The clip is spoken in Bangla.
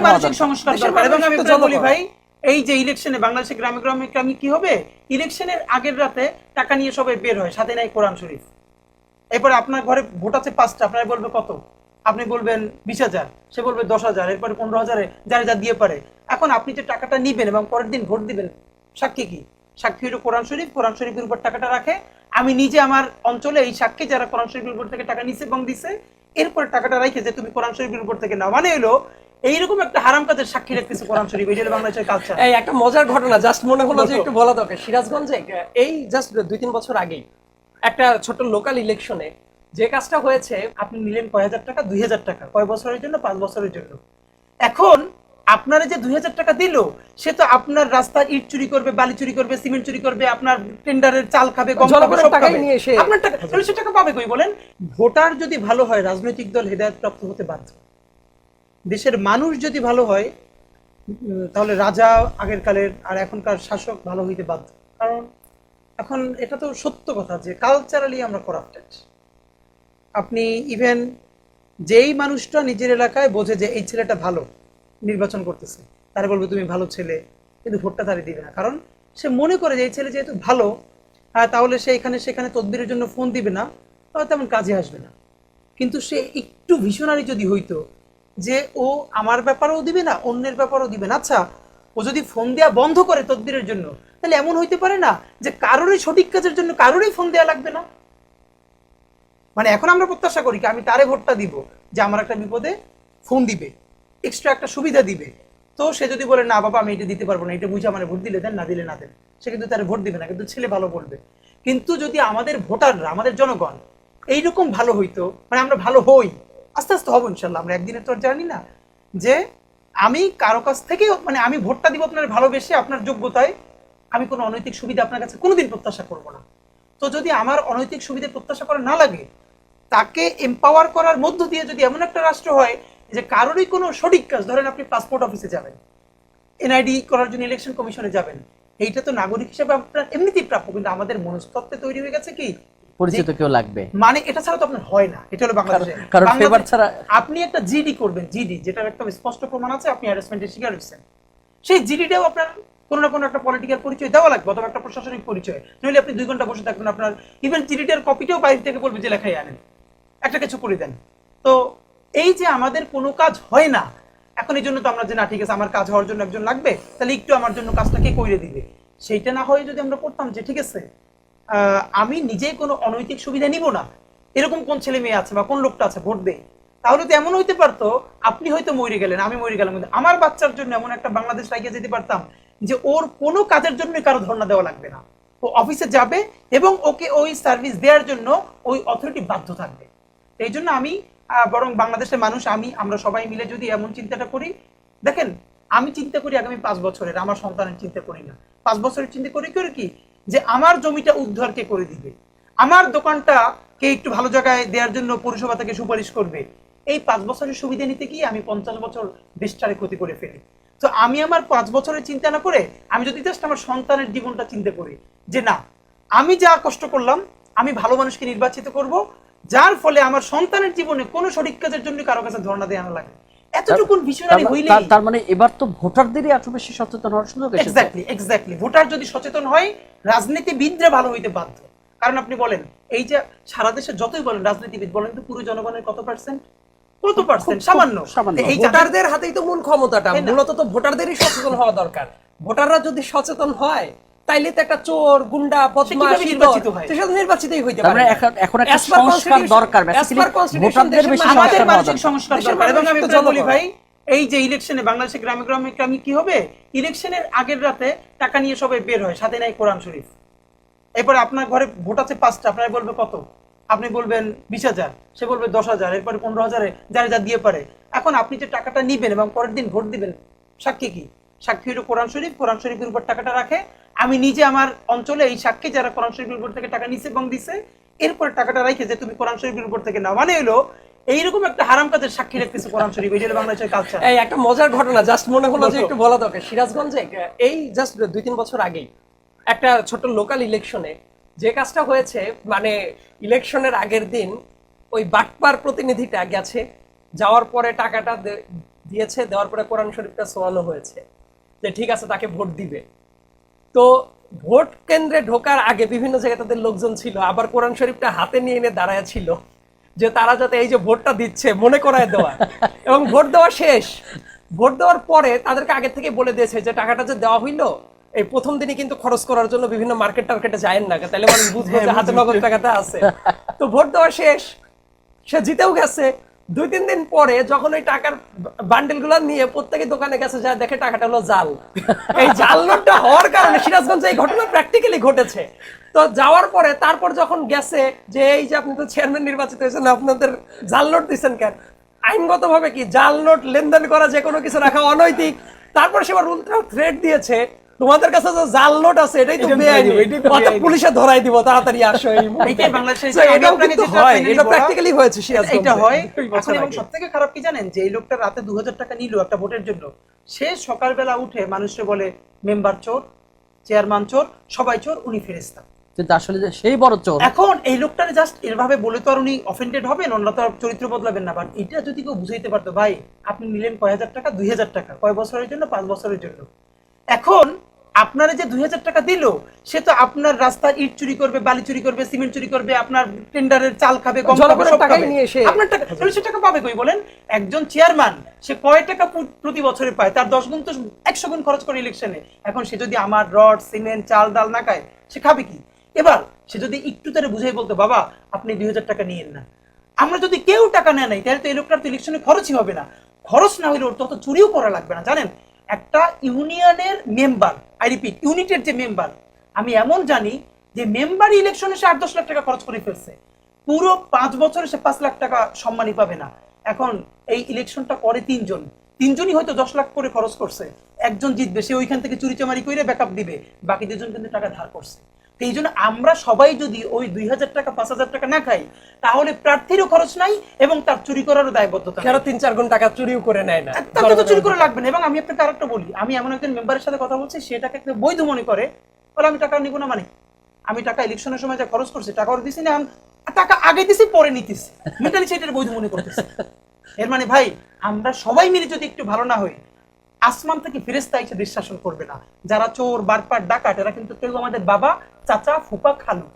দেশের মানসিক সংস্কার দরকার। এবং আমি বলি ভাই এই যে ইলেকশনে বাংলাদেশে গ্রামে গ্রামে গ্রামে কি হবে? ইলেকশনের আগের রাতে টাকা নিয়ে সবাই বের হয় সাথে নাই কোরআন শরীফ। এরপরে আপনার ঘরে ভোট আছে পাঁচটা আপনারা বলবে কত? আপনি বলবেন বিশ হাজার সে বলবে দশ হাজার এরপরে পনেরো হাজারে যারা যা দিয়ে পারে। এখন আপনি যে টাকাটা নিবেন এবং পরের দিন ভোট দিবেন সাক্ষী কি? সাক্ষী হলো কোরআন শরীফ কোরআন শরীফের উপর টাকাটা রাখে। আমি নিজে আমার অঞ্চলে এই সাক্ষী যারা কোরআন শরীফের উপর থেকে টাকা নিছে এবং দিছে এরপর টাকাটা রাখে যে তুমি কোরআন শরীফের উপর থেকে নাও। মানে হলো এইরকম একটা হারাম কাজের সাক্ষী রাখতেছে কোরআন শরীফ হলো বাংলাদেশের কালচার এই একটা মজার ঘটনা জাস্ট মনে হলো যে একটু বলা দরকার। সিরাজগঞ্জে এই জাস্ট দুই তিন বছর আগেই একটা ছোট লোকাল ইলেকশনে যে কাজটা হয়েছে আপনি নিলেন কয় হাজার টাকা? দুই হাজার টাকা। কয় বছরের জন্য? পাঁচ বছরের জন্য। এখন আপনারা যে দুই হাজার টাকা দিল সে তো আপনার রাস্তার ইট চুরি করবে বালি চুরি করবে সিমেন্ট চুরি করবে আপনার টেন্ডারের চাল খাবে আপনার টাকা সে টাকা পাবে কই? বলেন ভোটার যদি ভালো হয় রাজনৈতিক দল হেদায়ত প্রাপ্ত হতে বাধ্য। দেশের মানুষ যদি ভালো হয় তাহলে রাজা আগের কালের আর এখনকার শাসক ভালো হইতে বাধ্য। কারণ এখন এটা তো সত্য কথা যে কালচারালি আমরা করাপ্টেড আপনি ইভেন যেই মানুষটা নিজের এলাকায় বোঝে যে এই ছেলেটা ভালো, নির্বাচন করতেছে, তারা বলবে, তুমি ভালো ছেলে, কিন্তু ভোটটা তারে দিবে না। কারণ সে মনে করে যে এই ছেলে যেহেতু ভালো তাহলে সে এখানে, সেখানে তদবিরের জন্য ফোন দিবে না তেমন কাজে আসবে না। কিন্তু সে একটু ভিশনারি যদি হইতো যে ও আমার ব্যাপারেও দিবে না, অন্যের ব্যাপারেও দিবে না। আচ্ছা ও যদি ফোন দেওয়া বন্ধ করে তদবিরের জন্য, তাহলে এমন হইতে পারে না যে কারোরই সঠিক কাজের জন্য কারোরই ফোন দেওয়া লাগবে না? মানে এখন আমরা প্রত্যাশা করি কি, আমি তারে ভোটটা দিব যে আমার একটা বিপদে ফোন দিবে এক্সট্রা একটা সুবিধা দিবে। তো সে যদি বলে, না বাবা, আমি এটা দিতে পারব না, এটা বুঝে আমার ভোট দিলে দেন, না দিলে না দেন। সে কিন্তু তার ভোট দিবে না, কিন্তু ছেলে ভালো বলবে। কিন্তু যদি আমাদের ভোটাররা, আমাদের জনগণ, এইরকম ভালো হইতো মানে আমরা ভালো হই আস্তে আস্তে হব ইনশাল্লাহ, আমরা একদিনের তো আর জানি না। যে আমি কারও কাছ থেকে মানে আমি ভোটটা দিব আপনার ভালোবেসে, আপনার যোগ্যতায়, আমি কোনো অনৈতিক সুবিধা আপনার কাছে কোনোদিন প্রত্যাশা করব না। তো যদি আমার অনৈতিক সুবিধা প্রত্যাশা করা না লাগে, তাকে এম্পাওয়ার করার মধ্য দিয়ে যদি এমন একটা রাষ্ট্র হয়, যে কারোরই কোনো সঠিক কাজ, ধরেন আপনি পাসপোর্ট অফিসে যাবেন এনআইডি করার জন্য ইলেকশন কমিশনে যাবেন, এইটা তো নাগরিক হিসেবে আপনার এমনিতেই প্রাপ্য, কিন্তু আমাদের মনস্তত্ত্বে তৈরি হয়ে গেছে কি? পরিচিত কেউ লাগবে। মানে এটা ছাড়া তো আপনার হয় না। এটা হলো বাংলাদেশে কারণ- favor ছাড়া- আপনি একটা জিডি করবেন জিডি যেটার একটা স্পষ্ট প্রমাণ আছে আপনি হ্যারাসমেন্টের শিকার হচ্ছেন সেই জিডিটাও আপনার কোনো না কোনো একটা পলিটিক্যাল পরিচয় দেওয়া লাগবে অথবা একটা প্রশাসনিক পরিচয়। নইলে আপনি দুই ঘণ্টা বসে থাকবেন আপনার ইভেন জিডিটার কপিটাও বাইরে থেকে বলবে যে লেখাই আনেন। একটা কিছু করে দেন। তো এই যে আমাদের কোনো কাজ হয় না এখন এই জন্য তো আমরা যে না ঠিক আছে আমার কাজ হওয়ার জন্য একজন লাগবে তাহলে একটু আমার জন্য কাজটা কে করে দিবে? সেইটা না হয়ে যদি আমরা করতাম যে ঠিক আছে আমি নিজেই কোনো অনৈতিক সুবিধা নিব না। এরকম কোন ছেলে মেয়ে আছে বা কোন লোকটা আছে, ভোট দেয়। তাহলে তো এমন হইতে পারতো, আপনি হয়তো মরে গেলেন, আমি মরে গেলাম। আমার বাচ্চার জন্য এমন একটা বাংলাদেশ রাইকে যেতে পারতাম যে ওর কোনো কাজের জন্য কারও ধর্ণা দেওয়া লাগবে না। ও অফিসে যাবে এবং ওকে ওই সার্ভিস দেওয়ার জন্য ওই অথরিটি বাধ্য থাকবে। এই জন্য আমি বরং বাংলাদেশের মানুষ, আমি, আমরা সবাই মিলে যদি এমন চিন্তাটা করি, দেখেন, আমি চিন্তা করি আগামী পাঁচ বছরের, আমার সন্তানের চিন্তা করি না। পাঁচ বছরের চিন্তা করি করে কি? যে আমার জমিটা উদ্ধার কে করে দিবে। আমার দোকানটা কে একটু ভালো জায়গায় দেওয়ার জন্য পৌরসভা থেকে সুপারিশ করবে, এই পাঁচ বছরের সুবিধা নিতে গিয়ে আমি পঞ্চাশ বছর দেশটারে ক্ষতি করে ফেলি। তো আমি আমার পাঁচ বছরের চিন্তা না করে, আমি যদি জাস্ট আমার সন্তানের জীবনটা চিন্তা করি যে না, আমি যা কষ্ট করলাম, আমি ভালো মানুষকে নির্বাচিত করব, যার ফলে আমার সন্তানের জীবনে কোনো সঠিক কাজের জন্য কারও কাছে ধর্ণা দেওয়া লাগে। এতটুকু ভিশনারি হইলে তার- মানে এবার তো ভোটারদেরই আরও বেশি সচেতন হওয়ার সুযোগ এসেছে। এক্স্যাক্টলি এক্স্যাক্টলি ভোটার যদি সচেতন হয় রাজনীতিবিদরা ভালো হইতে বাধ্য। কারণ আপনি বলেন এই যে সারা দেশে যতই বলেন রাজনীতিবিদ বলেন তো পুরো জনগণের কত পার্সেন্ট কত পার্সেন্ট সামান্য। সামান্য। এই ভোটারদের হাতেই তো মূল ক্ষমতাটা। মূলত তো ভোটারদেরই সচেতন হওয়া দরকার। ভোটাররা যদি সচেতন হয় তাইলে তো একটা চোর গুন্ডা বদমাশ নির্বাচিত হয়? সে নির্বাচিতই হইতে পারে মানে এখন এখন একটা সংস্কার দরকার as বেসিক্যালি per constitution ভোটারদের বেশি আমাদের মানসিক সংস্কার দরকার। এবং আমি তো বলি ভাই এই যে ইলেকশনে বাংলাদেশে গ্রামে গ্রামে গ্রামে কি হবে? ইলেকশনের আগের রাতে টাকা নিয়ে সবাই বের হয় সাথে নাই কোরআন শরীফ। এরপরে আপনার ঘরে ভোট আছে পাঁচটা আপনার বলবে কত? আপনি বলবেন বিশ হাজার সে বলবে দশ হাজার এরপরে পনেরো হাজারে যারা যা দিয়ে পারে। এখন আপনি যে টাকাটা নিবেন এবং পরের দিন ভোট দিবেন সাক্ষী কি? সাক্ষী হলো কোরআন শরীফ কোরআন শরীফের উপর টাকাটা রাখে। আমি নিজে আমার অঞ্চলে এই সাক্ষী যারা কোরআন শরীফের উপর থেকে টাকা নিছে এবং দিছে এরপরে টাকাটা রাখে যে তুমি কোরআন শরীফের উপর থেকে নাও। মানে হলো এইরকম একটা হারাম কাজের সাক্ষী রাখতেছে কোরআন শরীফ। এই বাংলাদেশের কালচার এই একটা মজার ঘটনা জাস্ট মনে হলো যে একটু বলা দরকার। সিরাজগঞ্জে এই জাস্ট দুই তিন বছর আগেই একটা ছোট লোকাল ইলেকশনে যে কাজটা হয়েছে মানে ইলেকশনের আগের দিন ওই বাটপার প্রতিনিধিটা গেছে যাওয়ার পরে টাকাটা দিয়েছে দেওয়ার পরে কোরআন শরীফটা সোয়ানো হয়েছে। যে ঠিক আছে তাকে ভোট দিবে। তো ভোট কেন্দ্রে ঢোকার আগে বিভিন্ন জায়গায় তাদের লোকজন ছিল। আবার কোরআন শরীফটা হাতে নিয়ে এনে দাঁড়ায় ছিল যে তারা যাতে এই যে ভোটটা দিচ্ছে মনে করায় দেওয়া। এবং ভোট দেওয়া শেষ। ভোট দেওয়ার পরে তাদেরকে আগে থেকে বলে দিয়েছে যে টাকাটা যে দেওয়া হইল এই প্রথম দিনই কিন্তু খরচ করার জন্য বিভিন্ন মার্কেট টার্কেটে যায় না। তাহলে মানুষ বুঝবে যে হাতে নগদ টাকাটা আছে। তো ভোট দেওয়া শেষ। সে জিতেও গেছে। দুই তিন দিন পরে যখন ওই টাকার বান্ডেলগুলো নিয়ে প্রত্যেকে দোকানে গেছে, যা দেখে টাকাটা হলো জাল। এই জাল নোটটা হওয়ার কারণে সিরাজগঞ্জে এই ঘটনা প্র্যাকটিক্যালি ঘটেছে। তো যাওয়ার পরে, তারপর যখন গেছে যে এই যে আপনি তো চেয়ারম্যান নির্বাচিত হয়েছেন, আপনাদের জাল নোট দিচ্ছেন কেন? আইনগত ভাবে কি জাল নোট লেনদেন করা যে কোনো কিছু রাখা অনৈতিক? তারপর সে আবার উল্টা থ্রেট দিয়েছে তোমাদের কাছে যে জাল নোট আছে এটাই তো বেআইনি। তো পুলিশে ধরাই দিব তাড়াতাড়ি আসো এই So, আমি এটাও কিন্তু হয় এটা প্র্যাকটিক্যালি হয়েছে সিরাজগঞ্জে। এটা হয়। এখন এবং আগে। সব থেকে খারাপ কি জানেন? যে এই লোকটা রাতে দু হাজার টাকা নিল একটা ভোটের জন্য। সে সকালবেলা উঠে মানুষকে বলে মেম্বার চোর চেয়ারম্যান চোর সবাই চোর উনি ফেরেস্তা কিন্তু আসলে যে সেই বড় চোর এখন এই লোকটারে জাস্ট এভাবে বলে তো আর উনি অফেন্ডেড হবেন অন্য তো চরিত্র বদলাবেন না। বাট এটা যদি কেউ বুঝাইতে পারতো ভাই আপনি নিলেন কয় হাজার টাকা? দুই হাজার টাকা। কয় বছরের জন্য? পাঁচ বছরের জন্য। এখন আপনারা যে দুই হাজার টাকা দিল সে তো আপনার রাস্তার ইট চুরি করবে বালি চুরি করবে সিমেন্ট চুরি করবে আপনার টেন্ডারের চাল খাবে গম খাবে সব খাবে। আপনার টাকা সে টাকা পাবে কই বলেন? একজন চেয়ারম্যান সে কয় টাকা প্রতি বছরে পায়? তার দশ গুণ তো একশো গুণ খরচ করে ইলেকশনে এখন সে যদি আমার রড সিমেন্ট চাল ডাল না খায় সে খাবে কি? এবার সে যদি একটু তারা বুঝাই বলতো বাবা আপনি দুই হাজার টাকা নিয়েন না। আমরা যদি কেউ টাকা নেয় নাই তাহলে তো এই লোকটার তো ইলেকশনে খরচই হবে না। খরচ না হলে ওর তত চুরিও করা লাগবে না জানেন? একটা ইউনিয়নের মেম্বার আই রিপিট ইউনিটের যে মেম্বার, আমি এমন জানি যে মেম্বার ইলেকশনে সে আট দশ লাখ টাকা খরচ করে ফেলছে। পুরো পাঁচ বছরে সে পাঁচ লাখ টাকা সম্মানই পাবে না। এখন এই ইলেকশনটা করে তিনজন। তিনজনই হয়তো দশ লাখ করে খরচ করছে। একজন জিতবে, সে ওইখান থেকে চুরি চামারি করে ব্যাকআপ দিবে। বাকি দুজন কিন্তু টাকা ধার করছে। এই জন্য আমরা সবাই যদি ওই দুই হাজার টাকা পাঁচ হাজার টাকা না খাই তাহলে প্রার্থীরও খরচ নাই এবং তার চুরি করারও দায়বদ্ধতা তিন চার গুণ টাকা চুরিও করে নেয় না? তাকে তো চুরি করে লাগবে না। এবং আমি আপনাকে আরেকটা বলি আমি এমন একজন মেম্বারের সাথে কথা বলছি সে টাকা একটা বৈধ মনে করে বলে আমি টাকা নিব না মানে? আমি টাকা ইলেকশনের সময় যা খরচ করছি টাকা ওর দিছি না আমি টাকা আগে দিছি পরে নিতেছি। মেন্টালি সেটার বৈধ মনে করতেছি। এর মানে ভাই আমরা সবাই মিলে যদি একটু ভালো না হই আসমান থেকে ফেরেস্তা এসে দৃশ্বাসন করবে না। যারা চোর বারপার ডাকাত, এরা কিন্তু কেউ আমাদের বাবা, চাচা ফুপা খালু।